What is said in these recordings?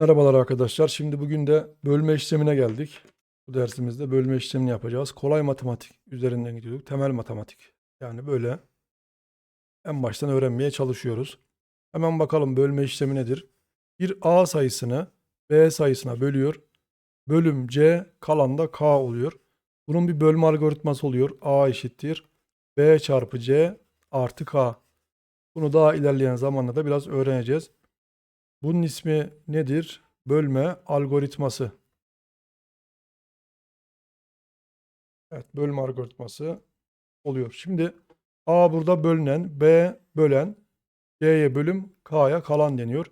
Merhabalar arkadaşlar. Şimdi bugün de bölme işlemine geldik. Bu dersimizde bölme işlemini yapacağız. Kolay matematik üzerinden gidiyorduk. Temel matematik. Yani böyle en baştan öğrenmeye çalışıyoruz. Hemen bakalım bölme işlemi nedir? Bir A sayısını B sayısına bölüyor. Bölüm C kalan da K oluyor. Bunun bir bölme algoritması oluyor. A eşittir B çarpı C artı K. Bunu daha ilerleyen zamanlarda biraz öğreneceğiz. Bunun ismi nedir? Bölme algoritması. Evet, bölme algoritması oluyor. Şimdi A burada bölünen, B bölen, C'ye bölüm, K'ya kalan deniyor.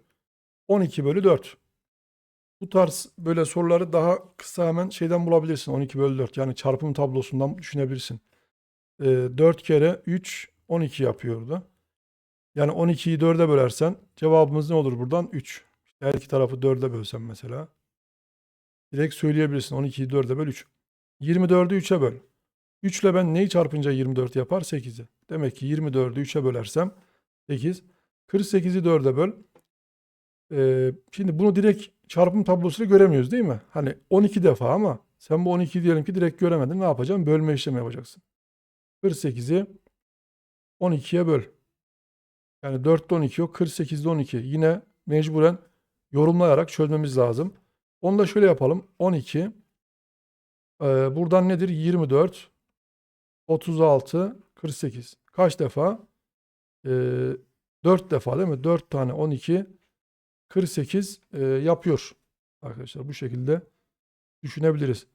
12 bölü 4. Bu tarz böyle soruları daha kısa hemen şeyden bulabilirsin. 12 bölü 4 yani çarpım tablosundan düşünebilirsin. Ee, 4 kere 3 12 yapıyordu. Yani 12'yi 4'e bölersen cevabımız ne olur buradan? 3. Her iki tarafı 4'e bölsen mesela. Direkt söyleyebilirsin. 12'yi 4'e böl 3. 24'ü 3'e böl. 3 ile ben neyi çarpınca 24 yapar? 8'i. Demek ki 24'ü 3'e bölersem 8. 48'i 4'e böl. Ee, şimdi bunu direkt çarpım tablosuyla göremiyoruz değil mi? Hani 12 defa ama sen bu 12'yi diyelim ki direkt göremedin. Ne yapacaksın? Bölme işlemi yapacaksın. 48'i 12'ye böl. Yani 4'te 12 yok. 48'de 12. Yine mecburen yorumlayarak çözmemiz lazım. Onu da şöyle yapalım. 12. Ee, buradan nedir? 24. 36. 48. Kaç defa? Ee, 4 defa değil mi? 4 tane 12. 48 e, yapıyor. Arkadaşlar bu şekilde düşünebiliriz.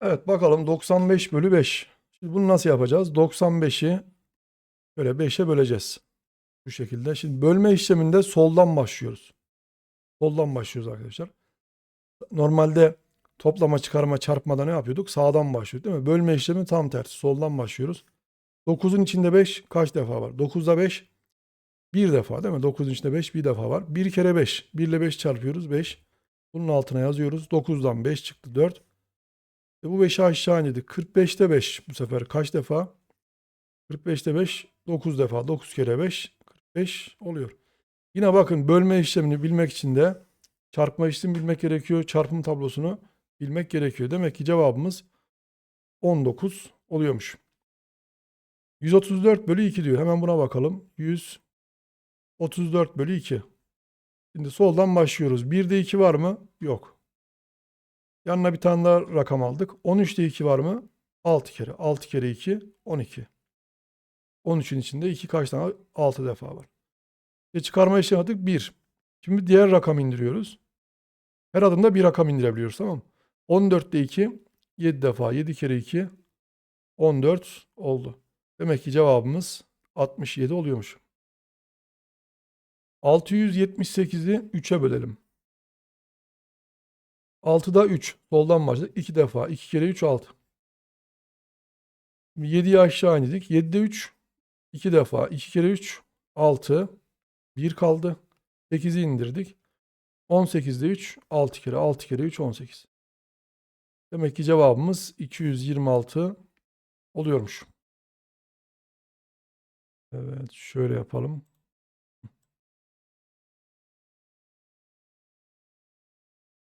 Evet bakalım 95 bölü 5. Şimdi bunu nasıl yapacağız? 95'i böyle 5'e böleceğiz. Bu şekilde. Şimdi bölme işleminde soldan başlıyoruz. Soldan başlıyoruz arkadaşlar. Normalde toplama, çıkarma, çarpmada ne yapıyorduk? Sağdan başlıyorduk değil mi? Bölme işlemi tam tersi. Soldan başlıyoruz. 9'un içinde 5 kaç defa var? 9'da 5 bir defa değil mi? 9'un içinde 5 bir defa var. 1 kere 5. 1 ile 5 çarpıyoruz 5. Bunun altına yazıyoruz. 9'dan 5 çıktı 4. E bu 5'i aşağı indirdik. 45'te 5 bu sefer kaç defa? 45'te 5 9 defa. 9 kere 5 45 oluyor. Yine bakın bölme işlemini bilmek için de çarpma işlemi bilmek gerekiyor. Çarpım tablosunu bilmek gerekiyor. Demek ki cevabımız 19 oluyormuş. 134 bölü 2 diyor. Hemen buna bakalım. 134 bölü 2. Şimdi soldan başlıyoruz. 1'de 2 var mı? Yok. Yanına bir tane daha rakam aldık. 13'te 2 var mı? 6 kere. 6 kere 2 12. 13'ün içinde 2 kaç tane? 6 defa var. E çıkarma işlemi yaptık 1. Şimdi diğer rakam indiriyoruz. Her adımda bir rakam indirebiliyoruz tamam mı? 14'te 2 7 defa. 7 kere 2 14 oldu. Demek ki cevabımız 67 oluyormuş. 678'i 3'e bölelim. 6'da 3. Soldan başladık. 2 defa. 2 kere 3 6. 7'yi aşağı indik. 7'de 3. 2 defa. 2 kere 3 6. 1 kaldı. 8'i indirdik. 18'de 3 6 kere. 6 kere 3 18. Demek ki cevabımız 226 oluyormuş. Evet şöyle yapalım.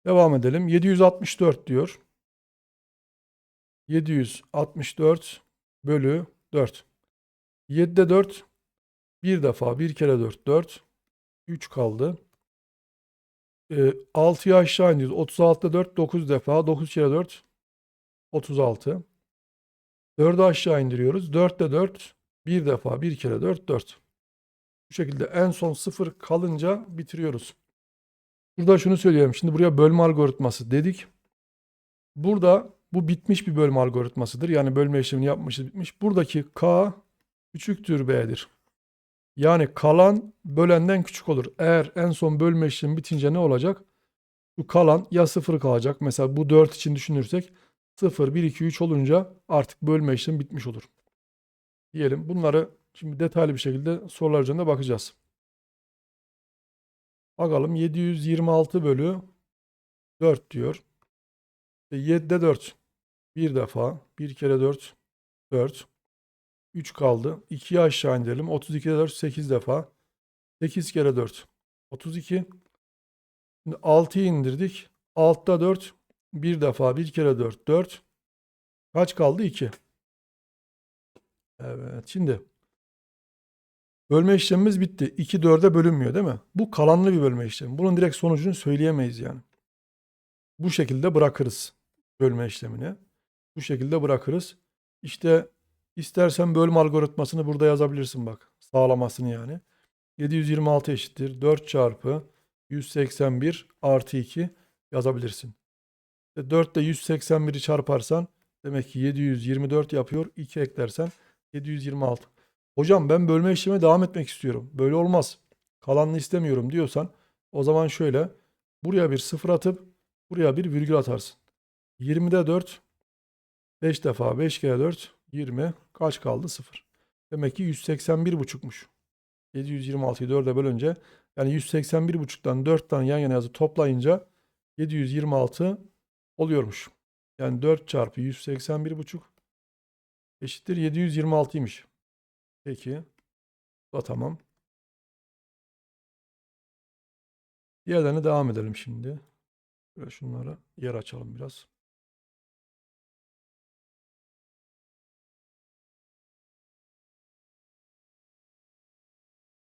Devam edelim. 764 diyor. 764 bölü 4. 7'de 4 bir defa bir kere 4 4 3 kaldı. E, 6'yı aşağı iniyoruz. 36'da 4 9 defa 9 kere 4 36. 4'ü aşağı indiriyoruz. 4'te 4 bir defa bir kere 4 4. Bu şekilde en son 0 kalınca bitiriyoruz. Burada şunu söyleyeyim. Şimdi buraya bölme algoritması dedik. Burada bu bitmiş bir bölme algoritmasıdır. Yani bölme işlemini yapmışız bitmiş. Buradaki k küçüktür b'dir. Yani kalan bölenden küçük olur. Eğer en son bölme işlemi bitince ne olacak? Bu kalan ya 0 kalacak. Mesela bu 4 için düşünürsek 0, 1, 2, 3 olunca artık bölme işlemi bitmiş olur. Diyelim. Bunları şimdi detaylı bir şekilde sorular üzerinde bakacağız. Bakalım 726 bölü 4 diyor. 7'de 4. Bir defa. Bir kere 4. 4. 3 kaldı. 2'yi aşağı indirelim. 32'de 4 8 defa. 8 kere 4. 32. Şimdi 6'yı indirdik. Altta 4. Bir defa bir kere 4. 4. Kaç kaldı? 2. Evet. Şimdi bölme işlemimiz bitti. 2 4'e bölünmüyor değil mi? Bu kalanlı bir bölme işlemi. Bunun direkt sonucunu söyleyemeyiz yani. Bu şekilde bırakırız bölme işlemini. Bu şekilde bırakırız. İşte istersen bölme algoritmasını burada yazabilirsin bak. Sağlamasını yani. 726 eşittir. 4 çarpı 181 artı 2 yazabilirsin. 4 ile 181'i çarparsan demek ki 724 yapıyor. 2 eklersen 726. Hocam ben bölme işlemine devam etmek istiyorum. Böyle olmaz. Kalanını istemiyorum diyorsan o zaman şöyle buraya bir sıfır atıp buraya bir virgül atarsın. 20'de 4 5 defa 5 kere 4 20 kaç kaldı? 0. Demek ki 181 buçukmuş. 726'yı 4'e bölünce yani 181 buçuktan 4 tane yan yana yazı toplayınca 726 oluyormuş. Yani 4 çarpı 181 buçuk eşittir 726'ymış. Peki. Bu da tamam. Diğerlerine devam edelim şimdi. Böyle şunlara yer açalım biraz.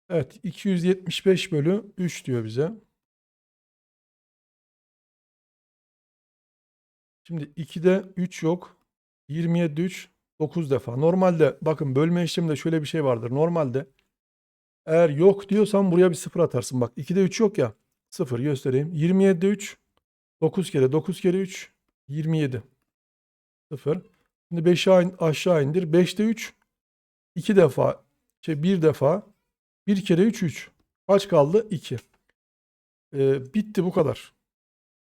Evet 275 bölü 3 diyor bize. Şimdi 2'de 3 yok. 27 3 9 defa. Normalde bakın bölme işleminde şöyle bir şey vardır. Normalde eğer yok diyorsan buraya bir sıfır atarsın. Bak 2'de 3 yok ya. 0 göstereyim. 27'de 3 9 kere 9 kere 3 27. 0. Şimdi 5'i aşağı indir. 5'te 3 2 defa şey bir defa 1 kere 3 3. Kaç kaldı? 2. Ee, bitti bu kadar.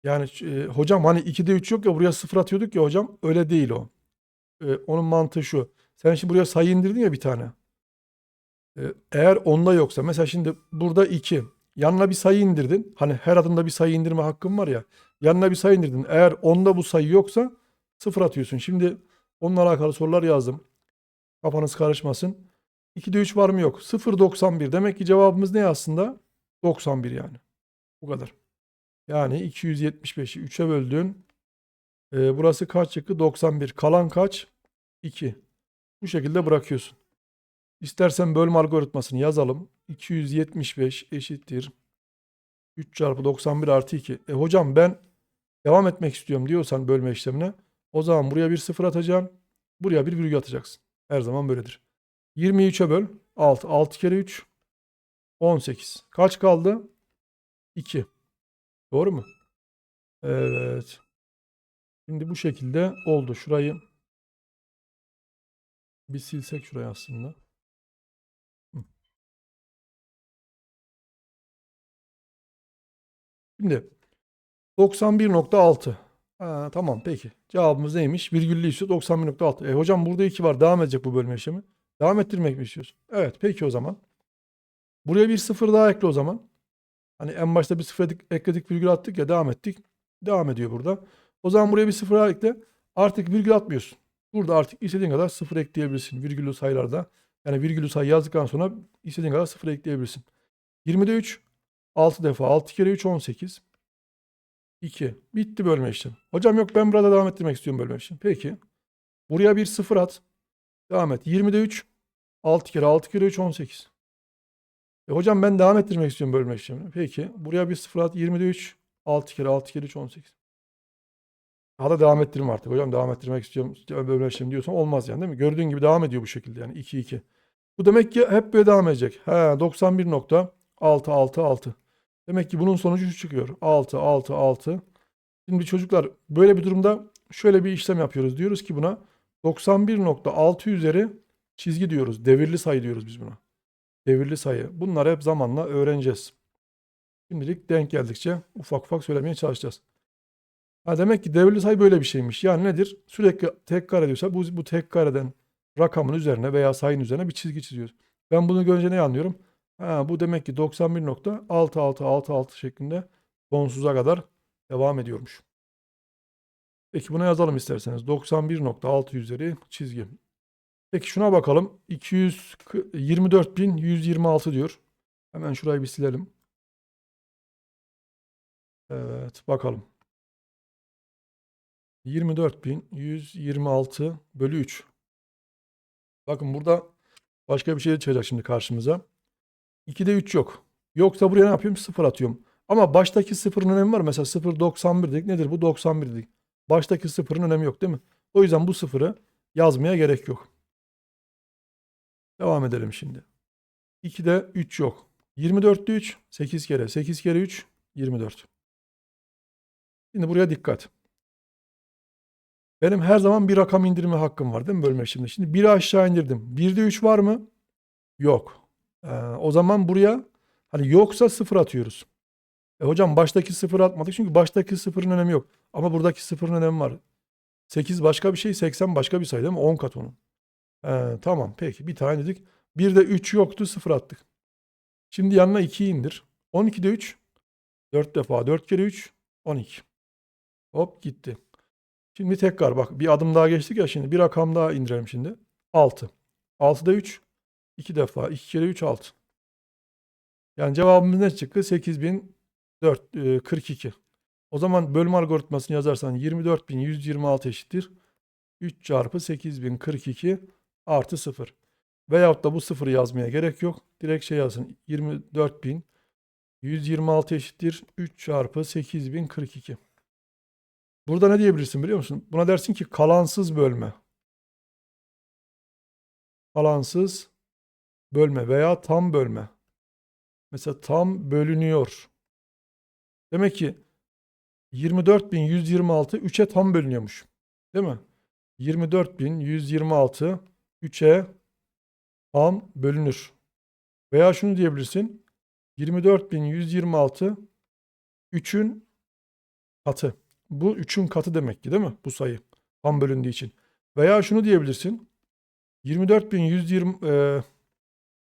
Yani e, hocam hani 2'de 3 yok ya buraya 0 atıyorduk ya hocam. Öyle değil o. Ee, onun mantığı şu. Sen şimdi buraya sayı indirdin ya bir tane. Ee, eğer onda yoksa mesela şimdi burada 2. Yanına bir sayı indirdin. Hani her adımda bir sayı indirme hakkın var ya. Yanına bir sayı indirdin. Eğer onda bu sayı yoksa 0 atıyorsun. Şimdi onunla alakalı sorular yazdım. Kafanız karışmasın. 2'de 3 var mı yok. 0.91. Demek ki cevabımız ne aslında? 91 yani. Bu kadar. Yani 275'i 3'e böldün. Ee, burası kaç çıktı? 91. Kalan kaç? 2. Bu şekilde bırakıyorsun. İstersen bölme algoritmasını yazalım. 275 eşittir. 3 çarpı 91 artı 2. E hocam ben devam etmek istiyorum diyorsan bölme işlemine. O zaman buraya bir sıfır atacaksın. Buraya bir virgül atacaksın. Her zaman böyledir. 23'e böl. 6. 6 kere 3. 18. Kaç kaldı? 2. Doğru mu? Evet. Şimdi bu şekilde oldu. Şurayı bir silsek şurayı aslında. Şimdi 91.6. Ha, tamam peki. Cevabımız neymiş? Virgüllü istiyor 91.6. E hocam burada 2 var. Devam edecek bu bölme işlemi. Devam ettirmek mi istiyorsun? Evet peki o zaman. Buraya bir sıfır daha ekle o zaman. Hani en başta bir sıfır ekledik, virgül attık ya devam ettik. Devam ediyor burada. O zaman buraya bir sıfır ekle. Artık virgül atmıyorsun. Burada artık istediğin kadar sıfır ekleyebilirsin virgüllü sayılarda. Yani virgüllü sayı yazdıktan sonra istediğin kadar sıfır ekleyebilirsin. 20'de 3 6 defa 6 kere 3 18 2. Bitti bölme işlemi. Hocam yok ben burada devam ettirmek istiyorum bölme işlemi. Peki. Buraya bir sıfır at. Devam et. 20'de 3 6 kere 6 kere 3 18. E hocam ben devam ettirmek istiyorum bölme işlemini. Peki. Buraya bir sıfır at. 20'de 3 6 kere 6 kere 3 18. Daha da devam ettirim artık. Hocam devam ettirmek istiyorum bölme işlemi diyorsan olmaz yani değil mi? Gördüğün gibi devam ediyor bu şekilde yani 2 2. Bu demek ki hep böyle devam edecek. He 91.666. Demek ki bunun sonucu şu çıkıyor. 6 6 6. Şimdi çocuklar böyle bir durumda şöyle bir işlem yapıyoruz. Diyoruz ki buna 91.6 üzeri çizgi diyoruz. Devirli sayı diyoruz biz buna. Devirli sayı. Bunları hep zamanla öğreneceğiz. Şimdilik denk geldikçe ufak ufak söylemeye çalışacağız. Ha demek ki devirli sayı böyle bir şeymiş. Yani nedir? Sürekli tekrar ediyorsa bu, bu tekrareden rakamın üzerine veya sayının üzerine bir çizgi çiziyoruz. Ben bunu görünce ne anlıyorum? Ha, bu demek ki 91.66666 şeklinde sonsuza kadar devam ediyormuş. Peki buna yazalım isterseniz. 91.6 üzeri çizgi. Peki şuna bakalım. 224.126 diyor. Hemen şurayı bir silelim. Evet bakalım. 24.126 bölü 3. Bakın burada başka bir şey çıkacak şimdi karşımıza. 2'de 3 yok. Yoksa buraya ne yapıyorum? 0 atıyorum. Ama baştaki sıfırın önemi var. Mesela 0.91 dedik. Nedir bu? 91 dedik. Baştaki sıfırın önemi yok değil mi? O yüzden bu sıfırı yazmaya gerek yok. Devam edelim şimdi. 2'de 3 yok. 24'te 3 8 kere. 8 kere 3 24. Şimdi buraya dikkat. Benim her zaman bir rakam indirme hakkım var değil mi bölme şimdi? Şimdi 1'i aşağı indirdim. 1'de 3 var mı? Yok. Ee, o zaman buraya hani yoksa 0 atıyoruz. E hocam baştaki 0 atmadık çünkü baştaki 0'ın önemi yok. Ama buradaki 0'ın önemi var. 8 başka bir şey, 80 başka bir sayı değil mi? 10 kat onun. Ee, tamam peki bir tane dedik. 1'de 3 yoktu 0 attık. Şimdi yanına 2'yi indir. 12'de 3 4 defa 4 kere 3 12. Hop gitti. Şimdi tekrar bak bir adım daha geçtik ya şimdi bir rakam daha indirelim şimdi. 6. 6'da 3 2 defa 2 kere 3 6. Yani cevabımız ne çıktı? 8042. O zaman bölme algoritmasını yazarsan 24126 eşittir. 3 çarpı 8042 artı 0. Veyahut da bu sıfırı yazmaya gerek yok. Direkt şey yazın. 24126 eşittir. 3 çarpı 8042. Burada ne diyebilirsin biliyor musun? Buna dersin ki kalansız bölme. Kalansız bölme veya tam bölme. Mesela tam bölünüyor. Demek ki 24.126 3'e tam bölünüyormuş. Değil mi? 24.126 3'e tam bölünür. Veya şunu diyebilirsin. 24.126 3'ün katı. Bu 3'ün katı demek ki değil mi? Bu sayı. Tam bölündüğü için. Veya şunu diyebilirsin. 24.120 e,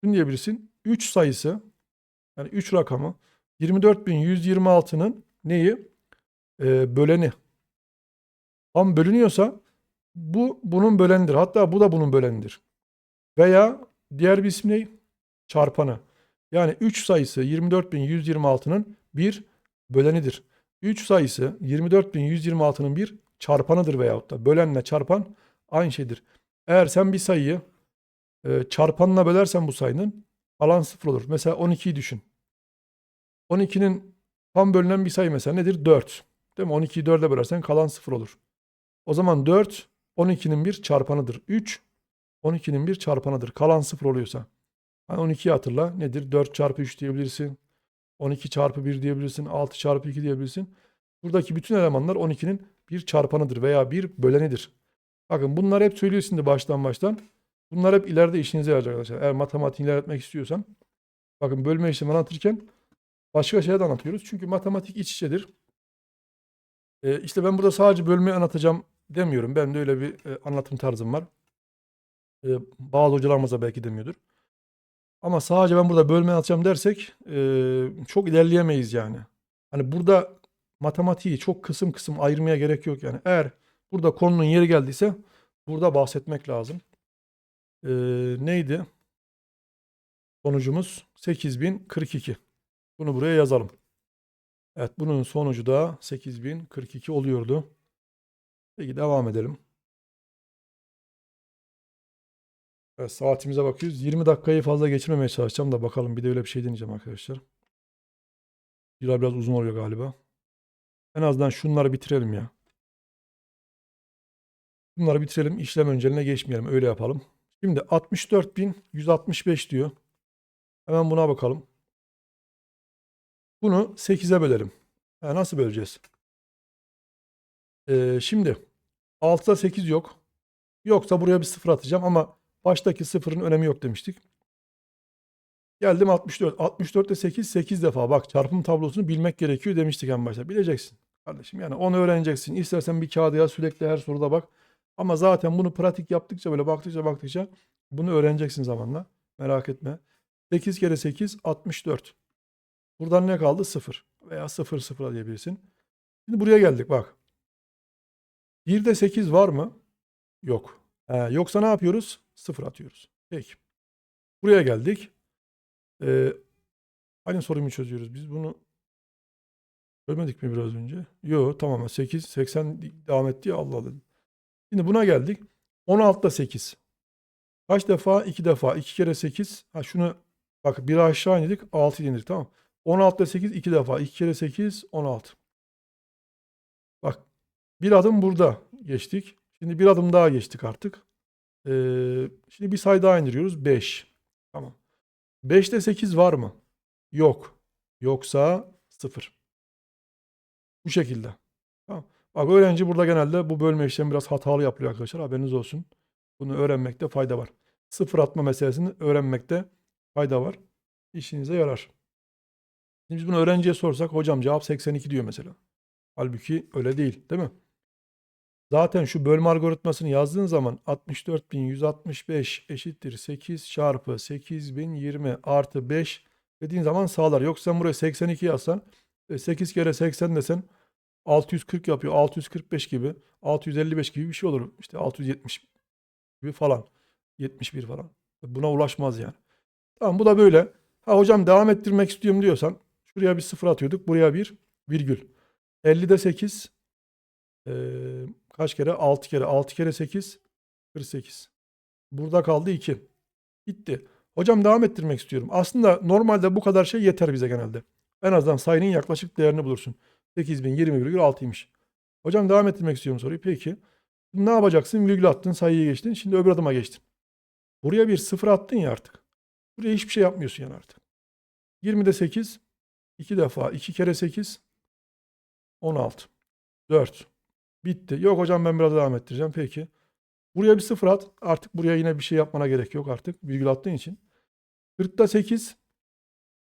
şunu diyebilirsin. 3 sayısı yani 3 rakamı 24.126'nın neyi? E, böleni. Tam bölünüyorsa bu bunun bölenidir. Hatta bu da bunun bölenidir. Veya diğer bir isim ne? Çarpanı. Yani 3 sayısı 24.126'nın bir bölenidir. 3 sayısı 24.126'nın bir çarpanıdır veyahut da bölenle çarpan aynı şeydir. Eğer sen bir sayıyı e, çarpanla bölersen bu sayının alan sıfır olur. Mesela 12'yi düşün. 12'nin tam bölünen bir sayı mesela nedir? 4. Değil mi? 12'yi 4'e bölersen kalan sıfır olur. O zaman 4 12'nin bir çarpanıdır. 3 12'nin bir çarpanıdır. Kalan sıfır oluyorsa. Hani 12'yi hatırla. Nedir? 4 çarpı 3 diyebilirsin. 12 çarpı 1 diyebilirsin. 6 çarpı 2 diyebilirsin. Buradaki bütün elemanlar 12'nin bir çarpanıdır veya bir bölenidir. Bakın bunlar hep söylüyor şimdi baştan baştan. Bunlar hep ileride işinize yarayacak arkadaşlar. Eğer matematiği ilerletmek istiyorsan. Bakın bölme işlemi anlatırken başka şeyler de anlatıyoruz. Çünkü matematik iç içedir. Ee, işte ben burada sadece bölmeyi anlatacağım demiyorum. Ben de öyle bir e, anlatım tarzım var. Ee, bazı hocalarımız da belki demiyordur. Ama sadece ben burada bölme anlatacağım dersek e, çok ilerleyemeyiz yani. Hani burada matematiği çok kısım kısım ayırmaya gerek yok yani. Eğer burada konunun yeri geldiyse burada bahsetmek lazım. Ee, neydi? Sonucumuz 8042. Bunu buraya yazalım. Evet bunun sonucu da 8042 oluyordu. Peki devam edelim. Evet, saatimize bakıyoruz. 20 dakikayı fazla geçirmemeye çalışacağım da bakalım bir de öyle bir şey deneyeceğim arkadaşlar. Biraz biraz uzun oluyor galiba. En azından şunları bitirelim ya. Bunları bitirelim. İşlem önceline geçmeyelim. Öyle yapalım. Şimdi 64.165 diyor. Hemen buna bakalım. Bunu 8'e bölelim. Ha, nasıl böleceğiz? Ee, şimdi 6'da 8 yok. Yoksa buraya bir sıfır atacağım ama baştaki sıfırın önemi yok demiştik. Geldim 64. 64'te 8 8 defa. Bak çarpım tablosunu bilmek gerekiyor demiştik en başta. Bileceksin kardeşim. Yani onu öğreneceksin. İstersen bir kağıda yaz sürekli her soruda bak. Ama zaten bunu pratik yaptıkça böyle baktıkça baktıkça bunu öğreneceksin zamanla. Merak etme. 8 kere 8 64. Buradan ne kaldı? 0 veya 0 0 diyebilirsin. Şimdi buraya geldik bak. 1'de 8 var mı? Yok. Ee, yoksa ne yapıyoruz? 0 atıyoruz. Peki. Buraya geldik. Ee, aynı soruyu çözüyoruz. Biz bunu Görmedik mi biraz önce? Yo tamam 8 80 devam etti ya Allah Allah. Şimdi buna geldik. 16'da 8. Kaç defa? 2 defa. 2 kere 8. Ha şunu bak bir aşağı indik 6 indik tamam. 16'da 8 2 defa. 2 kere 8 16. Bir adım burada geçtik. Şimdi bir adım daha geçtik artık. Ee, şimdi bir sayı daha indiriyoruz. 5. Tamam. 5'te 8 var mı? Yok. Yoksa 0. Bu şekilde. Tamam. Bak öğrenci burada genelde bu bölme işlemi biraz hatalı yapıyor arkadaşlar. Haberiniz olsun. Bunu öğrenmekte fayda var. Sıfır atma meselesini öğrenmekte fayda var. İşinize yarar. Şimdi biz bunu öğrenciye sorsak hocam cevap 82 diyor mesela. Halbuki öyle değil değil mi? Zaten şu bölme algoritmasını yazdığın zaman 64.165 eşittir 8 çarpı 8020 artı 5 dediğin zaman sağlar. Yoksa sen buraya 82 yazsan e, 8 kere 80 desen 640 yapıyor. 645 gibi 655 gibi bir şey olur. İşte 670 gibi falan. 71 falan. Buna ulaşmaz yani. Tamam bu da böyle. Ha hocam devam ettirmek istiyorum diyorsan şuraya bir sıfır atıyorduk. Buraya bir virgül. 50'de 8 eee, kaç kere? 6 kere. 6 kere 8 48. Burada kaldı 2. Gitti. Hocam devam ettirmek istiyorum. Aslında normalde bu kadar şey yeter bize genelde. En azından sayının yaklaşık değerini bulursun. 8020,6'ymış. Hocam devam ettirmek istiyorum soruyu. Peki. Ne yapacaksın? Virgül attın, sayıyı geçtin. Şimdi öbür adıma geçtin. Buraya bir sıfır attın ya artık. Buraya hiçbir şey yapmıyorsun yani artık. 20'de 8, 2 defa, 2 kere 8, 16. 4. Bitti. Yok hocam ben biraz devam ettireceğim. Peki. Buraya bir sıfır at. Artık buraya yine bir şey yapmana gerek yok artık. Virgül attığın için. 40'ta 8.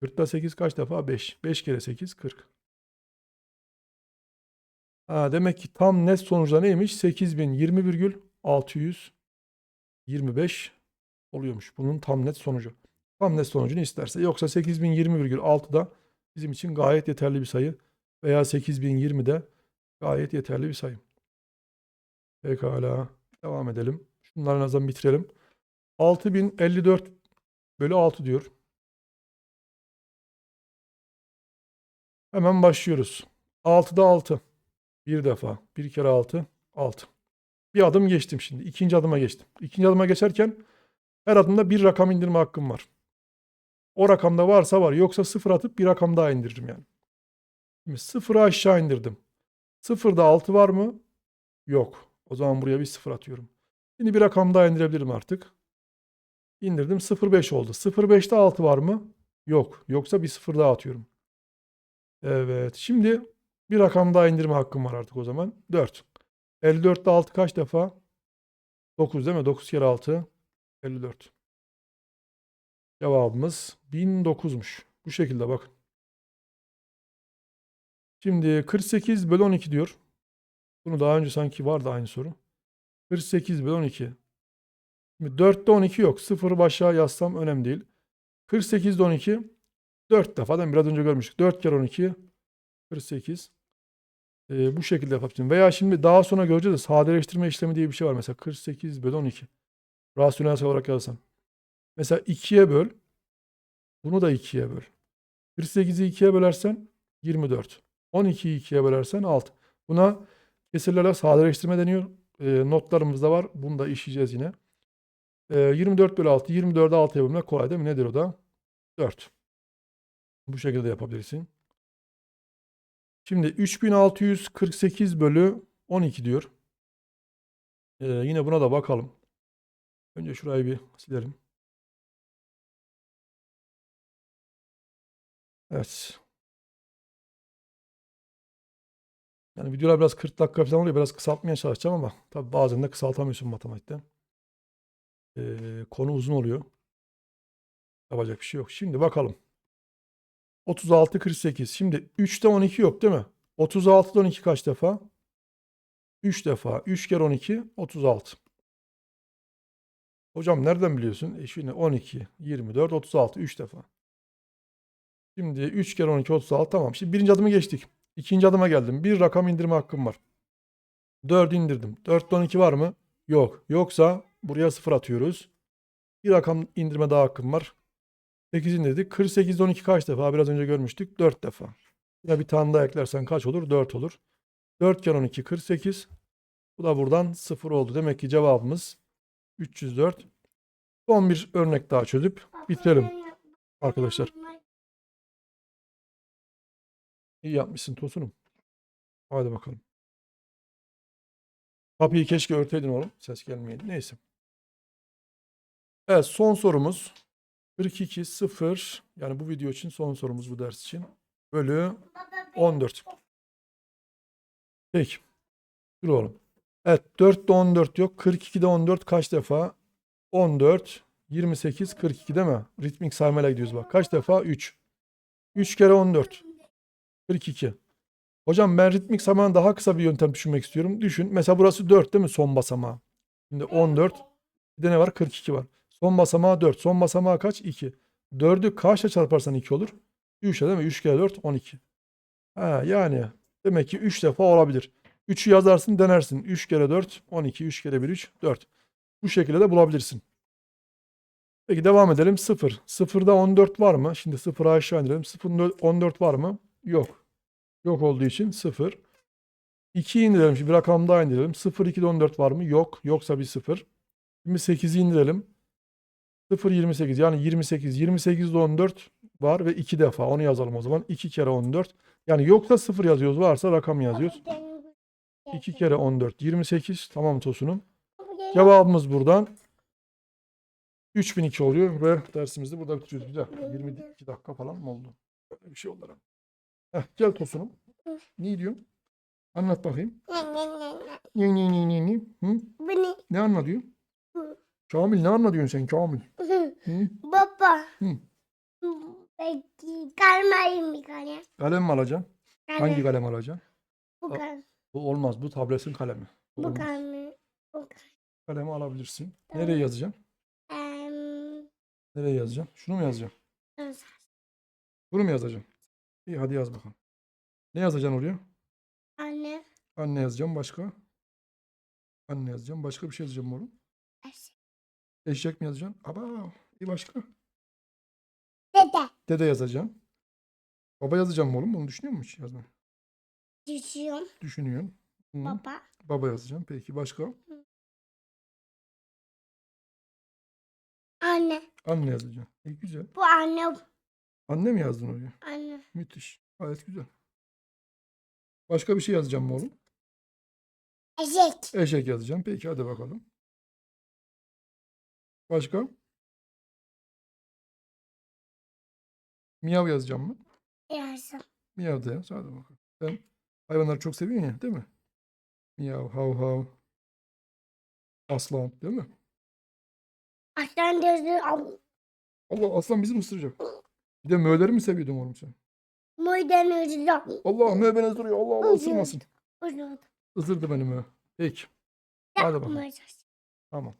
40'ta 8 kaç defa? 5. 5 kere 8 40. Ha, demek ki tam net sonuçta neymiş? 8020,625 oluyormuş. Bunun tam net sonucu. Tam net sonucunu isterse. Yoksa 8020,6 da bizim için gayet yeterli bir sayı. Veya 8020 de gayet yeterli bir sayı. Pekala. Devam edelim. Şunları en azından bitirelim. 6054 bölü 6 diyor. Hemen başlıyoruz. 6'da 6. Bir defa. Bir kere 6. 6. Bir adım geçtim şimdi. İkinci adıma geçtim. İkinci adıma geçerken her adımda bir rakam indirme hakkım var. O rakamda varsa var. Yoksa sıfır atıp bir rakam daha indiririm yani. Şimdi sıfırı aşağı indirdim. Sıfırda 6 var mı? Yok. O zaman buraya bir sıfır atıyorum. Şimdi bir rakam daha indirebilirim artık. İndirdim. 0,5 oldu. 0,5'te 6 var mı? Yok. Yoksa bir sıfır daha atıyorum. Evet. Şimdi bir rakam daha indirme hakkım var artık o zaman. 4. 54'te 6 kaç defa? 9 değil mi? 9 kere 6. 54. Cevabımız 1009'muş. Bu şekilde bakın. Şimdi 48 bölü 12 diyor. Bunu daha önce sanki vardı aynı soru. 48 bölü 12. Şimdi 4'te 12 yok. 0 başa yazsam önemli değil. 48'de 12 4 defa değil mi? Biraz önce görmüştük. 4 kere 12 48. Ee, bu şekilde yapabilirim. Veya şimdi daha sonra göreceğiz de sadeleştirme işlemi diye bir şey var. Mesela 48 bölü 12. Rasyonel sayı olarak yazsam. Mesela 2'ye böl. Bunu da 2'ye böl. 48'i 2'ye bölersen 24. 12'yi 2'ye bölersen 6. Buna kesirlerle sadeleştirme deniyor. Ee, notlarımızda var. Bunu da işleyeceğiz yine. Ee, 24 bölü 6. 24'e 6'ya bölmek kolay değil mi? Nedir o da? 4. Bu şekilde yapabilirsin. Şimdi 3648 bölü 12 diyor. Ee, yine buna da bakalım. Önce şurayı bir silelim. Evet. Yani videolar biraz 40 dakika falan oluyor. Biraz kısaltmaya çalışacağım ama tabii bazen de kısaltamıyorsun matematikten. Ee, konu uzun oluyor. Yapacak bir şey yok. Şimdi bakalım. 36, 48. Şimdi 3'te 12 yok değil mi? 36'da 12 kaç defa? 3 defa. 3 kere 12, 36. Hocam nereden biliyorsun? E şimdi 12, 24, 36. 3 defa. Şimdi 3 kere 12, 36. Tamam. Şimdi birinci adımı geçtik. İkinci adıma geldim. Bir rakam indirme hakkım var. 4 indirdim. 4'te 12 var mı? Yok. Yoksa buraya 0 atıyoruz. Bir rakam indirme daha hakkım var. 8 indirdik. 48'de 12 kaç defa? Biraz önce görmüştük. 4 defa. Ya bir tane daha eklersen kaç olur? 4 olur. 4 kere 12 48. Bu da buradan 0 oldu. Demek ki cevabımız 304. Son bir örnek daha çözüp bitirelim arkadaşlar. İyi yapmışsın Tosunum. Hadi bakalım. Kapıyı keşke örteydin oğlum. Ses gelmeyedi. Neyse. Evet son sorumuz 42 0 yani bu video için son sorumuz bu ders için. Bölü 14. Peki. Dur oğlum. Evet 4'te 14 yok. 42'de 14 kaç defa? 14, 28, 42 değil mi? Ritmik saymayla gidiyoruz bak. Kaç defa? 3. 3 kere 14. 42. Hocam ben ritmik saymanın daha kısa bir yöntem düşünmek istiyorum. Düşün. Mesela burası 4 değil mi? Son basamağı. Şimdi 14. Bir de ne var? 42 var. Son basamağı 4. Son basamağı kaç? 2. 4'ü kaçla çarparsan 2 olur? 3 değil mi? 3 kere 4 12. Ha, yani demek ki 3 defa olabilir. 3'ü yazarsın denersin. 3 kere 4 12. 3 kere 1 3 4. Bu şekilde de bulabilirsin. Peki devam edelim. 0. 0'da 14 var mı? Şimdi 0'ı aşağı indirelim. 0'da 14 var mı? Yok. Yok olduğu için 0. 2'yi indirelim. Şimdi bir rakam daha indirelim. 0, 2'de 14 var mı? Yok. Yoksa bir 0. Şimdi 8'i indirelim. 0, 28. Yani 28. 28'de 14 var ve 2 defa. Onu yazalım o zaman. 2 kere 14. Yani yoksa 0 yazıyoruz. Varsa rakam yazıyoruz. 2 kere 14. 28. Tamam Tosunum. Cevabımız buradan 3002 oluyor ve dersimizi burada bitiriyoruz. Güzel. 22 dakika falan mı oldu? Böyle bir şey oldu. Heh, gel Tosunum. Ne diyorsun? Anlat bakayım. Ne ne ne ne ne? Hı? Bu ne? Ne anlatıyorsun? Kamil ne anlatıyorsun sen Kamil? Hı? Baba. Hı. Peki kalmayayım bir tane. Kalem mi alacaksın? Hangi Kalem. kalem alacaksın? Bu kalem. Bu olmaz. Bu tabletin kalemi. Bu Bu olmaz. kalem. Bu Kalemi alabilirsin. Tamam. Nereye yazacaksın? kalem. Nereye yazacaksın? Şunu mu yazacaksın? Bunu mu yazacaksın? İyi hadi yaz bakalım. Ne yazacaksın oraya? Anne. Anne yazacağım başka. Anne yazacağım. Başka bir şey yazacağım oğlum. Eşek mi yazacaksın? Aba bir başka. Dede. Dede yazacağım. Baba yazacağım oğlum? Onu düşünüyor musun hiç yazma? Düşüyorum. Düşünüyorsun. Hı. Baba. Baba yazacağım. Peki başka? Anne. Anne yazacağım. İyi güzel. Bu anne. Anne mi yazdın oraya? Anne. Müthiş. Gayet güzel. Başka bir şey yazacağım mı oğlum? Eşek. Eşek yazacağım. Peki hadi bakalım. Başka? Miyav yazacağım mı? Yazım. Miyav da yaz. Hadi bakalım. Sen hayvanları çok seviyorsun ya değil mi? Miyav, hav hav. Aslan değil mi? Aslan gözü. Al. Allah aslan bizi mi ısıracak? Bir de möğleri mi seviyordun oğlum sen? Muyden özü. Allah möğ beni ısırıyor. Allah Allah ısırmasın. Uzun. Isırdı beni möğ. Peki. Hadi bakalım. Yapmayacağız. Tamam.